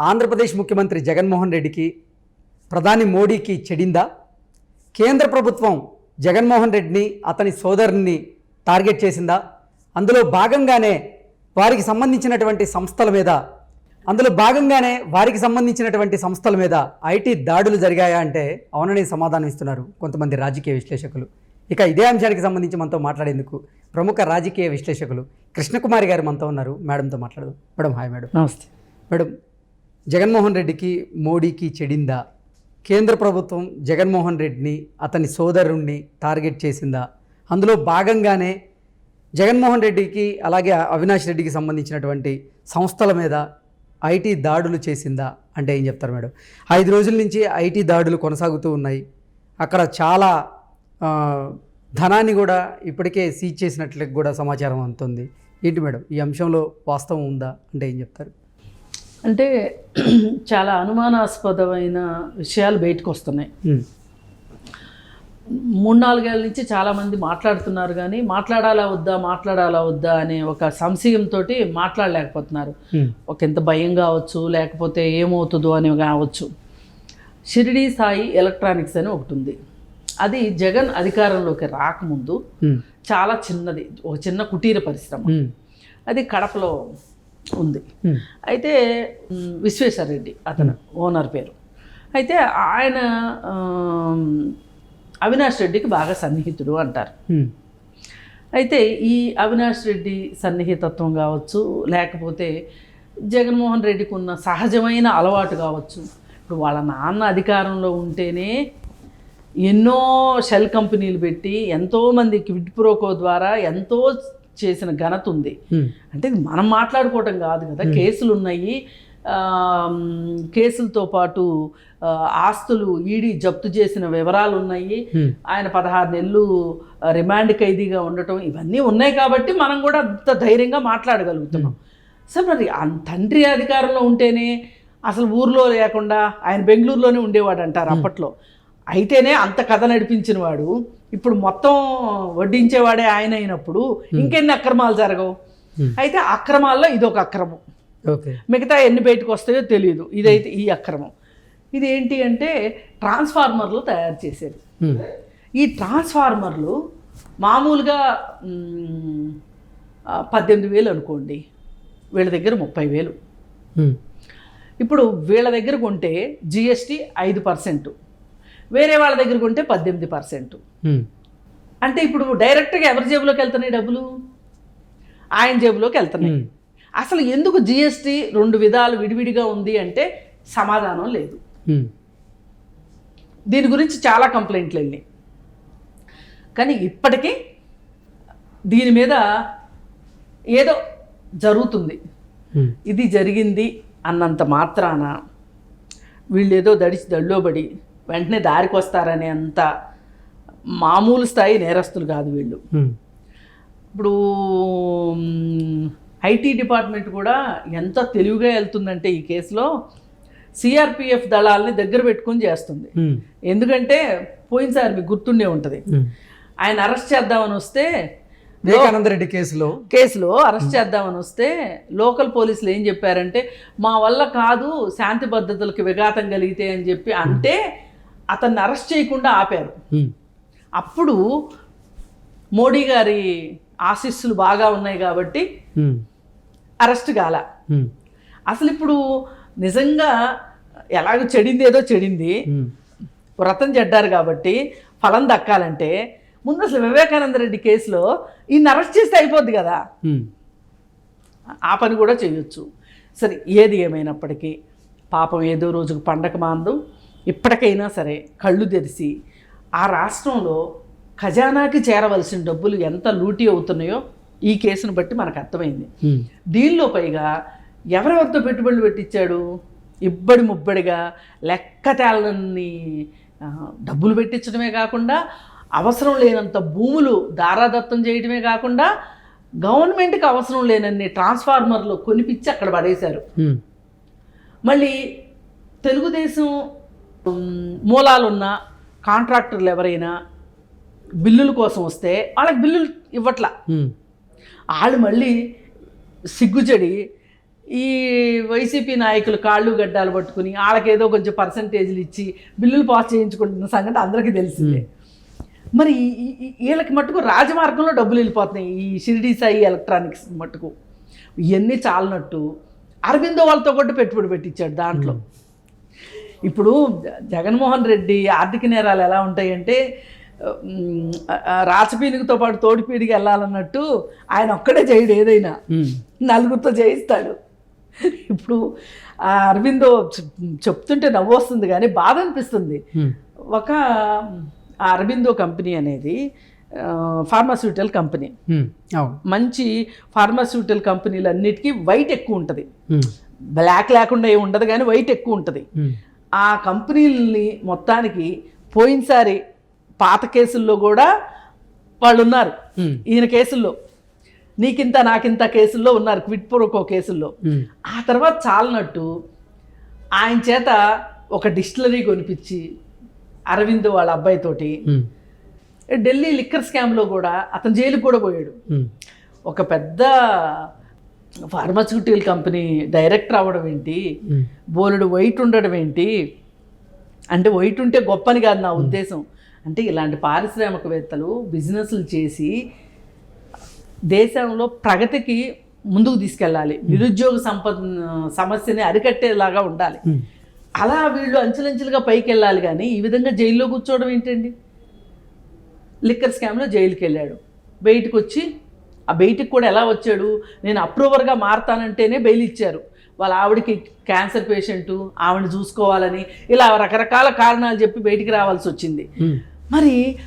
ఆంధ్రప్రదేశ్ ముఖ్యమంత్రి జగన్మోహన్ రెడ్డికి ప్రధాని మోడీకి చెడిందా? కేంద్ర ప్రభుత్వం జగన్మోహన్ రెడ్డిని అతని సోదరుని టార్గెట్ చేసిందా? అందులో భాగంగానే వారికి సంబంధించినటువంటి సంస్థల మీద అందులో భాగంగానే వారికి సంబంధించినటువంటి సంస్థల మీద ఐటీ దాడులు జరిగాయా అంటే అవునని సమాధానం ఇస్తున్నారు కొంతమంది రాజకీయ విశ్లేషకులు. ఇక ఇదే అంశానికి సంబంధించి మనతో మాట్లాడేందుకు ప్రముఖ రాజకీయ విశ్లేషకులు కృష్ణకుమారి గారు మనతో ఉన్నారు. మేడంతో మాట్లాడదాం. Madam hi madam. నమస్తే. మేడం జగన్మోహన్ రెడ్డికి మోడీకి చెడిందా? కేంద్ర ప్రభుత్వం జగన్మోహన్ రెడ్డిని అతని సోదరుణ్ణి టార్గెట్ చేసిందా? అందులో భాగంగానే జగన్మోహన్ రెడ్డికి అలాగే అవినాష్ రెడ్డికి సంబంధించినటువంటి సంస్థల మీద ఐటీ దాడులు చేసిందా? అంటే ఏం చెప్తారు మేడం? ఐదు రోజుల నుంచి ఐటీ దాడులు కొనసాగుతూ ఉన్నాయి. అక్కడ చాలా ధనాన్ని కూడా ఇప్పటికే సీజ్ చేసినట్లు కూడా సమాచారం అందుతుంది. ఏంటి మేడం? ఈ అంశంలో వాస్తవం ఉందా? అంటే ఏం చెప్తారు? అంటే చాలా అనుమానాస్పదమైన విషయాలు బయటకు వస్తున్నాయి. మూడు నాలుగేళ్ళ నుంచి చాలామంది మాట్లాడుతున్నారు కానీ మాట్లాడాలా వద్దా మాట్లాడాలా వద్దా అనే ఒక సంశయంతో మాట్లాడలేకపోతున్నారు. ఒక ఎంత భయం కావచ్చు లేకపోతే ఏమవుతుందో అని కావచ్చు. షిరిడి సాయి ఎలక్ట్రానిక్స్ అని ఒకటి ఉంది. అది జగన్ అధికారంలోకి రాకముందు చాలా చిన్నది ఒక చిన్న కుటీర పరిశ్రమ. అది కడపలో ఉంది. అయితే మ్, విశ్వేశ్వరరెడ్డి అతను ఓనర్ పేరు. అయితే ఆయన అవినాష్ రెడ్డికి బాగా సన్నిహితుడు అంటారు. అయితే ఈ అవినాష్ రెడ్డి సన్నిహితత్వం కావచ్చు లేకపోతే జగన్మోహన్ రెడ్డికి ఉన్న సహజమైన అలవాటు కావచ్చు ఇప్పుడు వాళ్ళ నాన్న అధికారంలో ఉంటేనే ఎన్నో షెల్ కంపెనీలు పెట్టి ఎంతోమంది క్విడ్ ప్రోకో ద్వారా ఎంతో చేసిన ఘనత ఉంది. అంటే మనం మాట్లాడుకోవటం కాదు కదా. కేసులు ఉన్నాయి కేసులతో పాటు ఆస్తులు ఈడీ జప్తు చేసిన వివరాలు ఉన్నాయి ఆయన పదహారు నెలలు రిమాండ్ ఖైదీగా ఉండటం ఇవన్నీ ఉన్నాయి కాబట్టి మనం కూడా అంత ధైర్యంగా మాట్లాడగలుగుతున్నాం. సో మరి తండ్రి అధికారంలో ఉంటేనే అసలు ఊర్లో లేకుండా ఆయన బెంగళూరులోనే ఉండేవాడు అంటారు అప్పట్లో. అయితేనే అంత కథ నడిపించిన వాడు ఇప్పుడు మొత్తం వడ్డించేవాడే ఆయన అయినప్పుడు ఇంకెన్ని అక్రమాలు జరగవు. అయితే అక్రమాల్లో ఇదొక అక్రమం. ఓకే. మిగతా ఎన్ని బయటకు వస్తాయో తెలియదు. ఇదైతే ఈ అక్రమం. ఇది ఏంటి అంటే ట్రాన్స్ఫార్మర్లు తయారు చేసేది. ఈ ట్రాన్స్ఫార్మర్లు మామూలుగా పద్దెనిమిది వేలు అనుకోండి. వీళ్ళ దగ్గర ముప్పై వేలు. ఇప్పుడు వీళ్ళ దగ్గర కొంటే జిఎస్టీ ఐదు పర్సెంట్. వేరే వాళ్ళ దగ్గర కొంటే పద్దెనిమిది పర్సెంట్. అంటే ఇప్పుడు డైరెక్ట్గా ఎవరి జేబులోకి వెళ్తున్నాయి డబ్బులు? ఆయన జేబులోకి వెళ్తున్నాయి. అసలు ఎందుకు జిఎస్టీ రెండు విధాలు విడివిడిగా ఉంది అంటే సమాధానం లేదు. దీని గురించి చాలా కంప్లైంట్లు వెళ్ళినాయి. కానీ ఇప్పటికీ దీని మీద ఏదో జరుగుతుంది. ఇది జరిగింది అన్నంత మాత్రాన వీళ్ళు ఏదో దడిచి దళ్ళోబడి వెంటనే దారికి వస్తారనే అంత మామూలు స్థాయి నేరస్తులు కాదు వీళ్ళు. ఇప్పుడు ఐటీ డిపార్ట్మెంట్ కూడా ఎంత తెలివిగా వెళ్తుందంటే ఈ కేసులో సిఆర్పిఎఫ్ దళాలని దగ్గర పెట్టుకొని చేస్తుంది. ఎందుకంటే పోయినసారి మీకు గుర్తుండే ఉంటుంది. ఆయన అరెస్ట్ చేద్దామని వస్తే వివేకానంద రెడ్డి కేసులో? కేసులో అరెస్ట్ చేద్దామని వస్తే లోకల్ పోలీసులు ఏం చెప్పారంటే మా వల్ల కాదు శాంతి భద్రతలకు విఘాతం కలిగితే అని చెప్పి అంటే అతన్ని అరెస్ట్ చేయకుండా ఆపారు. అప్పుడు మోడీ గారి ఆశీస్సులు బాగా ఉన్నాయి కాబట్టి అరెస్ట్ కాల. అసలు ఇప్పుడు నిజంగా ఎలాగో చెడింది ఏదో చెడింది. వ్రతం చెడ్డారు కాబట్టి ఫలం దక్కాలంటే ముందు అసలు వివేకానంద రెడ్డి కేసులో ఈయన అరెస్ట్ చేస్తే అయిపోద్ది కదా. ఆ పని కూడా చేయొచ్చు. సరే ఏది ఏమైనప్పటికీ పాపం ఏదో రోజుకు పండగ మాందు ఇప్పటికైనా సరే కళ్ళు తెరిచి ఆ రాష్ట్రంలో ఖజానాకి చేరవలసిన డబ్బులు ఎంత లూటీ అవుతున్నాయో ఈ కేసును బట్టి మనకు అర్థమైంది. దీనిలో పైగా ఎవరెవరితో పెట్టుబడులు పెట్టించాడు? ఇబ్బడి ముబ్బడిగా లెక్క తేలని డబ్బులు పెట్టించడమే కాకుండా అవసరం లేనంత భూములు దారాదత్తం చేయడమే కాకుండా గవర్నమెంట్కి అవసరం లేనన్ని ట్రాన్స్ఫార్మర్లు కొనిపించి అక్కడ పడేశారు. మళ్ళీ తెలుగుదేశం మూలాలున్న కాంట్రాక్టర్లు ఎవరైనా బిల్లుల కోసం వస్తే వాళ్ళకి బిల్లులు ఇవ్వట్లా. వాళ్ళు మళ్ళీ సిగ్గుచెడి ఈ వైసీపీ నాయకులు కాళ్ళు గడ్డాలు పట్టుకుని వాళ్ళకేదో కొంచెం పర్సంటేజ్లు ఇచ్చి బిల్లులు పాస్ చేయించుకుంటున్న సంగతి అందరికీ తెలిసిందే. మరి వీళ్ళకి మట్టుకు రాజమార్గంలో డబ్బులు వెళ్ళిపోతున్నాయి ఈ షిరిడి సాయి ఎలక్ట్రానిక్స్ మట్టుకు. ఇవన్నీ చాలనట్టు అరవిందో వాళ్ళతో కూడా పెట్టుబడి పెట్టించాడు దాంట్లో. ఇప్పుడు జగన్మోహన్ రెడ్డి ఆర్థిక నేరాలు ఎలా ఉంటాయంటే రాచపీనుగుతో పాటు తోడిపీడికి వెళ్ళాలన్నట్టు ఆయన ఒక్కడే చేయడు ఏదైనా. నలుగురితో చేయిస్తాడు ఇప్పుడు ఆ అరవిందో చెప్- చెప్తుంటే నవ్వు వస్తుంది కానీ బాధ అనిపిస్తుంది. ఒక అరవిందో కంపెనీ అనేది ఫార్మాస్యూటికల్ కంపెనీ మంచి ఫార్మాస్యూటికల్ కంపెనీలు అన్నిటికీ వైట్ ఎక్కువ ఉంటుంది. బ్లాక్ లేకుండా ఏమి ఉండదు కానీ వైట్ ఎక్కువ ఉంటుంది. ఆ కంపెనీలని మొత్తానికి పోయినసారి పాత కేసుల్లో కూడా వాళ్ళు ఉన్నారు. ఈయన కేసుల్లో నీకింత నాకింత కేసుల్లో ఉన్నారు క్విట్ ప్రోకో కేసుల్లో. ఆ తర్వాత చాలనట్టు ఆయన చేత ఒక డిస్టిలరీ కొనిపించి అరవింద్ వాళ్ళ అబ్బాయితోటి. ఢిల్లీ లిక్కర్ స్కామ్లో కూడా అతను జైలుకి కూడా పోయాడు. ఒక పెద్ద ఫార్మాస్యూటికల్ కంపెనీ డైరెక్టర్ అవ్వడం ఏంటి. బోలెడు వైట్ ఉండడం ఏంటి? అంటే వైట్ ఉంటే గొప్పని కాదు నా ఉద్దేశం. అంటే ఇలాంటి పారిశ్రామికవేత్తలు బిజినెస్లు చేసి దేశంలో ప్రగతికి ముందుకు తీసుకెళ్ళాలి. నిరుద్యోగ సంపద సమస్యని అరికట్టేలాగా ఉండాలి. అలా వీళ్ళు అంచెలంచెలుగా పైకి వెళ్ళాలి కానీ ఈ విధంగా జైల్లో కూర్చోవడం ఏంటండి? లిక్కర్ స్కామ్లో జైలుకి వెళ్ళాడు బయటకు వచ్చి ఆ బయటికి కూడా ఎలా వచ్చాడు? నేను అప్రూవర్గా మారతానంటేనే బెయిల్ ఇచ్చారు. వాళ్ళ ఆవిడకి క్యాన్సర్ పేషెంటు ఆవిడని చూసుకోవాలని ఇలా రకరకాల కారణాలు చెప్పి బయటికి రావాల్సి వచ్చింది. మరి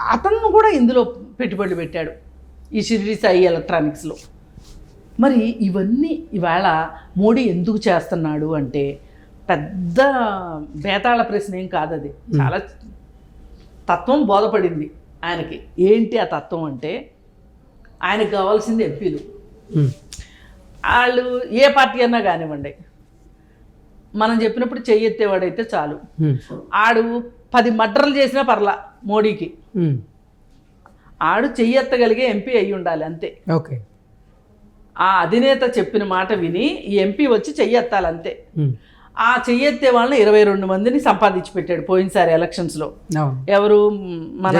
అతను కూడా ఇందులో పెట్టుబడి పెట్టాడు ఈ షిరిడి సాయి ఎలక్ట్రానిక్స్లో. మరి ఇవన్నీ ఇవాళ మోడీ ఎందుకు చేస్తున్నాడు అంటే పెద్ద బేతాళ ప్రశ్న ఏం కాదు అది. చాలా తత్వం బోధపడింది ఆయనకి. ఏంటి ఆ తత్వం అంటే ఆయనకు కావాల్సింది ఎంపీలు. వాళ్ళు ఏ పార్టీ అన్నా కానివ్వండి మనం చెప్పినప్పుడు చెయ్యెత్తేవాడైతే చాలు. ఆడు పది మర్డర్లు చేసినా పర్లా మోడీకి. ఆడు చెయ్యెత్తగలిగే ఎంపీ అయి ఉండాలి అంతే ఓకే ఆ అధినేత చెప్పిన మాట విని ఈ ఎంపీ వచ్చి చెయ్యెత్తాలి అంతే. ఆ చెయ్యెత్తే వాళ్ళని ఇరవై రెండు మందిని సంపాదించి పెట్టాడు పోయినసారి ఎలక్షన్స్లో ఎవరు మన.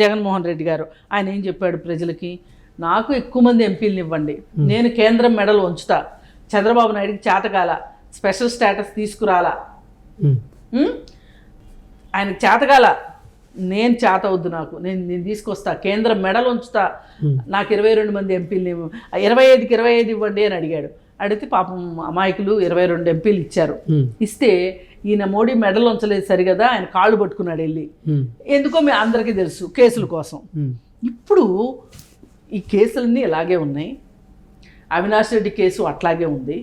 జగన్మోహన్ రెడ్డి గారు ఆయన ఏం చెప్పాడు ప్రజలకి నాకు ఎక్కువ మంది ఎంపీలను ఇవ్వండి. నేను కేంద్రం మెడల్ ఉంచుతా చంద్రబాబు నాయుడికి చేతకాల స్పెషల్ స్టేటస్ తీసుకురాలా? ఆయనకు చేతకాల నేను చేత వద్దు నాకు. నేను నేను తీసుకొస్తా. కేంద్రం మెడల్ ఉంచుతా. నాకు ఇరవై రెండు మంది ఎంపీలు ఇరవై ఐదుకి ఇరవై ఐదు ఇవ్వండి అని అడిగాడు. అడిగితే పాపం అమాయకులు ఇరవై రెండు ఎంపీలు ఇచ్చారు. ఇస్తే ఈయన మోడీ మెడల్ ఉంచలేదు సరిగదా? ఆయన కాళ్ళు పట్టుకున్నాడు వెళ్ళి. ఎందుకో మీ అందరికీ తెలుసు కేసుల కోసం. ఇప్పుడు ఈ కేసులన్నీ ఇలాగే ఉన్నాయి అవినాష్ రెడ్డి కేసు అట్లాగే ఉంది.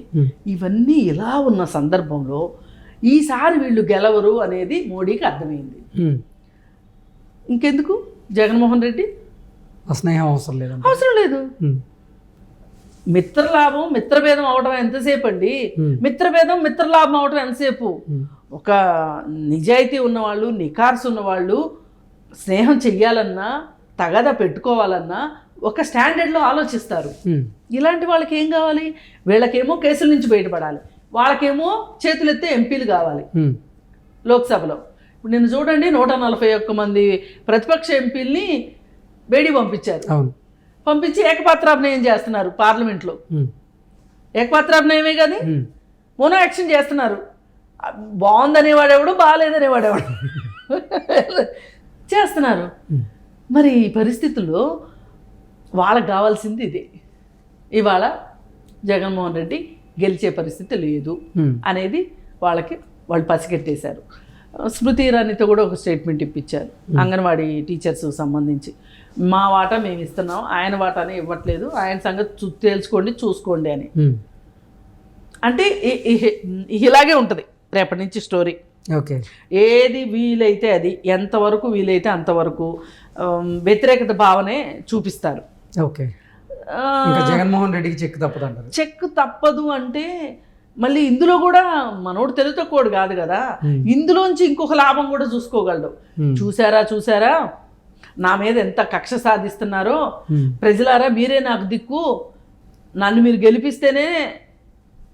ఇవన్నీ ఇలా ఉన్న సందర్భంలో ఈసారి వీళ్ళు గెలవరు అనేది మోడీకి అర్థమైంది. ఇంకెందుకు జగన్మోహన్ రెడ్డి స్నేహం అవసరం లేదంట అవసరం లేదు. మిత్రలాభం మిత్రభేదం అవడం ఎంతసేపు అండి. మిత్రభేదం మిత్రలాభం అవడం ఎంతసేపు. ఒక నిజాయితీ ఉన్నవాళ్ళు నికార్సు ఉన్నవాళ్ళు స్నేహం చెయ్యాలన్నా తగద పెట్టుకోవాలన్నా ఒక స్టాండర్డ్లో ఆలోచిస్తారు. ఇలాంటి వాళ్ళకి ఏం కావాలి? వీళ్ళకేమో కేసుల నుంచి బయటపడాలి. వాళ్ళకేమో చేతులెత్తే ఎంపీలు కావాలి. లోక్సభలో. ఇప్పుడు నేను చూడండి నూట నలభై ఒక్క మంది ప్రతిపక్ష ఎంపీల్ని బేడి పంపించారు. పంపించి ఏకపాత్రాభినయం చేస్తున్నారు పార్లమెంట్లో. ఏకపాత్రాభినయమే కానీ. మోనో యాక్షన్ చేస్తున్నారు. బాగుందనేవాడెవడు బాగాలేదనేవాడెవడు? చేస్తున్నారు. మరి ఈ పరిస్థితుల్లో వాళ్ళకి కావాల్సింది ఇదే. ఇవాళ జగన్మోహన్ రెడ్డి గెలిచే పరిస్థితి లేదు. అనేది వాళ్ళకి వాళ్ళు పసిగట్టేశారు. స్మృతి ఇరానీతో కూడా ఒక స్టేట్మెంట్ ఇప్పించారు. అంగన్వాడీ టీచర్స్ సంబంధించి. మా వాటా మేము ఇస్తున్నాం ఆయన వాటానే ఇవ్వట్లేదు ఆయన సంగతి చూ తేల్చుకోండి చూసుకోండి అని. అంటే ఇలాగే ఉంటుంది రేపటి నుంచి స్టోరీ. ఓకే. ఏది వీలైతే అది ఎంతవరకు వీలైతే అంతవరకు వ్యతిరేకత భావనే చూపిస్తారు. ఓకే. జగన్మోహన్ రెడ్డికి చెక్ తప్పదంటారు. చెక్ తప్పదు అంటే మళ్ళీ ఇందులో కూడా మనోడు తెలుగు తక్కువడు కాదు కదా. ఇందులోంచి ఇంకొక లాభం కూడా చూసుకోగలడు. చూసారా చూసారా నా మీద ఎంత కక్ష సాధిస్తున్నారో. ప్రజలారా మీరే నాకు దిక్కు. నన్ను మీరు గెలిపిస్తేనే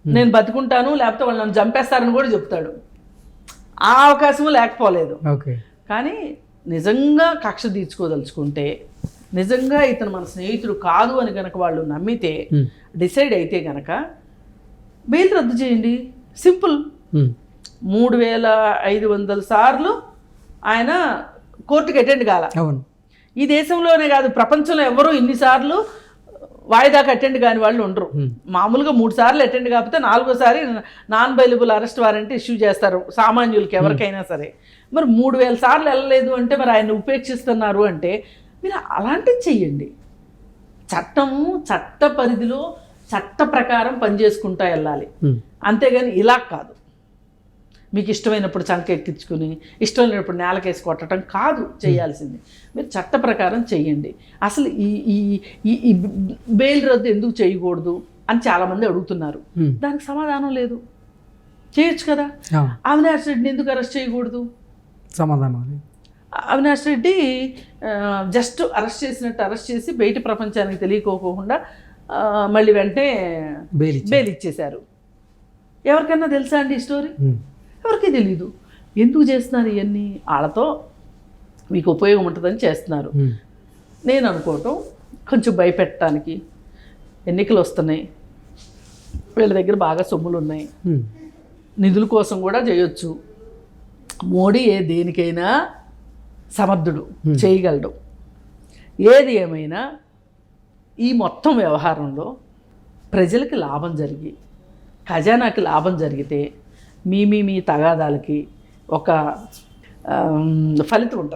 నేను బతుకుంటాను లేకపోతే వాళ్ళు నన్ను చంపేస్తారని కూడా చెప్తాడు. ఆ అవకాశము లేకపోలేదు. ఓకే. కానీ నిజంగా కక్ష తీర్చుకోదలుచుకుంటే నిజంగా ఇతను మన స్నేహితుడు కాదు అని కనుక వాళ్ళు నమ్మితే. డిసైడ్ అయితే గనక బెయిల్ రద్దు చేయండి. సింపుల్. మూడు వేల ఐదు వందల సార్లు ఆయన కోర్టుకి అటెండ్ కాల. అవును. ఈ దేశంలోనే కాదు ప్రపంచంలో ఎవరు ఇన్నిసార్లు వాయిదాకి అటెండ్ కాని వాళ్ళు ఉండరు. మామూలుగా మూడు సార్లు అటెండ్ కాకపోతే నాలుగోసారి non bailable arrest warrant issue చేస్తారు సామాన్యులకి ఎవరికైనా సరే. మరి మూడు వేల సార్లు వెళ్ళలేదు అంటే మరి ఆయన ఉపేక్షిస్తున్నారు అంటే మీరు అలాంటివి చెయ్యండి. చట్టము చట్ట పరిధిలో చట్ట ప్రకారం పనిచేసుకుంటా వెళ్ళాలి. అంతేగాని ఇలా కాదు. మీకు ఇష్టమైనప్పుడు చంక ఎక్కించుకుని ఇష్టం లేనప్పుడు నేలకేసి కొట్టడం కాదు చేయాల్సింది. మీరు చట్ట ప్రకారం చెయ్యండి. అసలు ఈ ఈ ఈ- బెయిల్ రద్దు ఎందుకు చేయకూడదు అని చాలామంది అడుగుతున్నారు. దానికి సమాధానం లేదు. చేయొచ్చు కదా? అవినాష్ రెడ్డిని ఎందుకు అరెస్ట్ చేయకూడదు? సమాధానం అవినాష్ రెడ్డి జస్ట్ అరెస్ట్ చేసినట్టు అరెస్ట్ చేసి బయట ప్రపంచానికి తెలియకోకుండా మళ్ళీ వెంటనే బెయిల్ ఇచ్చి బెయిల్ ఇచ్చేశారు ఎవరికైనా తెలుసా అండి ఈ స్టోరీ. ఎవరికీ తెలీదు. ఎందుకు చేస్తున్నారు ఇవన్నీ? వాళ్ళతో మీకు ఉపయోగం ఉంటుందని చేస్తున్నారు. నేను అనుకోవటం కొంచెం భయపెట్టడానికి ఎన్నికలు వస్తున్నాయి. వీళ్ళ దగ్గర బాగా సొమ్ములు ఉన్నాయి. నిధుల కోసం కూడా చేయొచ్చు. మోడీ ఏ దేనికైనా సమర్థుడు చేయగలడు. ఏది ఏమైనా ఈ మొత్తం వ్యవహారంలో ప్రజలకి లాభం జరిగి ఖజానాకి లాభం జరిగితే మీ మీ మీ తగాదాలకి ఒక ఫలితం ఉంటుంది.